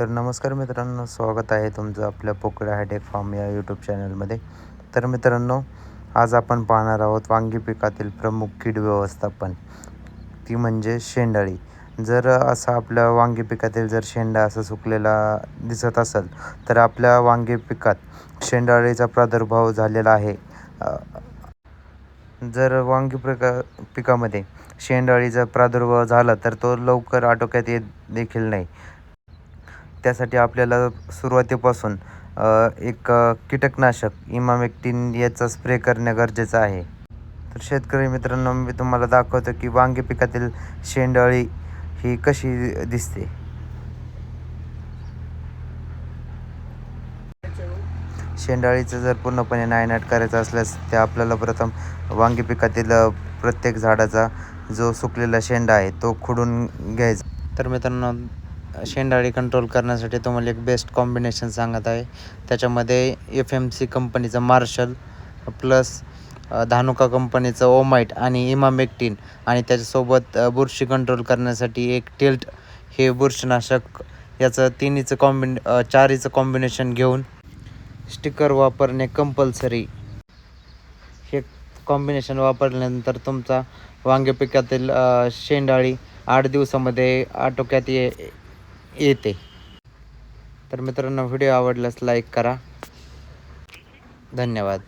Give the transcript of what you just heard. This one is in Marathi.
तर नमस्कार मित्रांनो स्वागत आहे तुमचं आपल्या पोकळ्या हायटेक फार्म या यूट्यूब चॅनलमध्ये. तर मित्रांनो आज आपण पाहणार आहोत वांगी पिकातील प्रमुख कीड व्यवस्थापन. ती म्हणजे शेंडाळी. जर असा आपल्या वांगी पिकातील जर शेंडा असा सुकलेला दिसत असेल तर आपल्या वांगी पिकात शेंडाळीचा प्रादुर्भाव झालेला आहे. जर वांगी पिका पिकामध्ये शेंडाळीचा प्रादुर्भाव झाला तर तो लवकर आटोक्यात येत देखील नाही. त्यासाठी आपल्याला सुरुवातीपासून एक कीटकनाशक इमामेक्टिन याचा स्प्रे करणे गरजेचं आहे. तर शेतकरी मित्रांनो मी तुम्हाला दाखवतो की वांगी पिकातील शेंडाळी ही कशी दिसते. शेंडाळीचं जर पूर्णपणे नायनाट करायचं असल्यास ते आपल्याला प्रथम वांगी पिकातील प्रत्येक झाडाचा जो सुकलेला शेंडा आहे तो खुडून घ्यायचा. तर मित्रांनो शेंडाळी कंट्रोल करण्यासाठी तुम्हाला एक बेस्ट कॉम्बिनेशन सांगत आहे. त्याच्यामध्ये एफ एम सी कंपनीचं मार्शल प्लस धानुका कंपनीचं ओमाईट आणि इमामेक्टिन आणि त्याच्यासोबत बुरशी कंट्रोल करण्यासाठी एक टिल्ट हे बुरशीनाशक याचं तिन्हीचं कॉम्बिन चारीचं कॉम्बिनेशन घेऊन स्टिकर वापरणे कंपल्सरी हे कॉम्बिनेशन वापरल्यानंतर तुमचा वांगे पिकातील शेंडाळी आठ दिवसामध्ये आटोक्यात ये येते. तर मित्रांनो व्हिडिओ आवडल्यास लाईक करा. धन्यवाद.